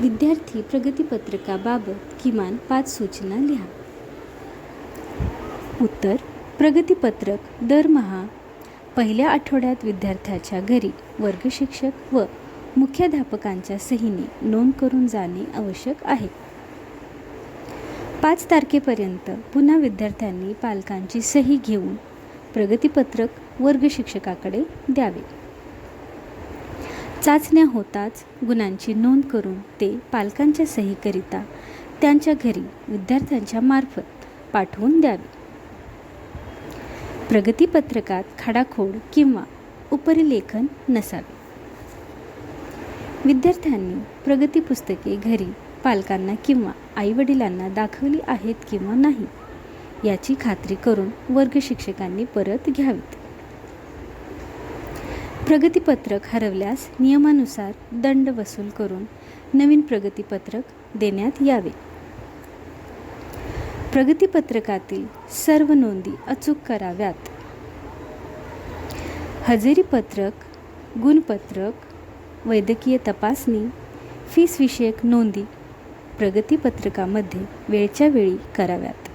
विद्यार्थी प्रगतीपत्रकाबाबत किमान पाच सूचना लिहा. उत्तर प्रगतीपत्रक दरमहा पहिल्या आठवड्यात विद्यार्थ्याच्या घरी वर्गशिक्षक व मुख्याध्यापकांच्या सहीने नोंद करून जाणे आवश्यक आहे. पाच तारखेपर्यंत पुन्हा विद्यार्थ्यांनी पालकांची सही घेऊन प्रगतीपत्रक वर्गशिक्षकाकडे द्यावे. चाचण्या होताच गुणांची नोंद करून ते पालकांच्या सहीकरिता त्यांच्या घरी विद्यार्थ्यांच्या मार्फत पाठवून द्यावे. प्रगतीपत्रकात खाडाखोड किंवा उपरिलेखन नसावे. विद्यार्थ्यांनी प्रगती पुस्तके घरी पालकांना किंवा आईवडिलांना दाखवली आहेत किंवा नाही याची खात्री करून वर्गशिक्षकांनी परत घ्यावीत. प्रगतीपत्रक हरवल्यास नियमानुसार दंड वसूल करून नवीन प्रगतीपत्रक देण्यात यावे. प्रगतीपत्रकातील सर्व नोंदी अचूक कराव्यात. हजेरीपत्रक गुणपत्रक वैद्यकीय तपासणी फीसविषयक नोंदी प्रगतीपत्रकामध्ये वेळच्या वेळी कराव्यात.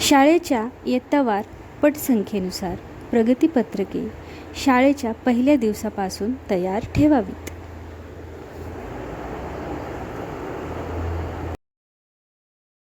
शाळेच्या इयत्तावार पटसंख्येनुसार प्रगतीपत्रके शाळेच्या पहिल्या दिवसापासून तयार ठेवावीत.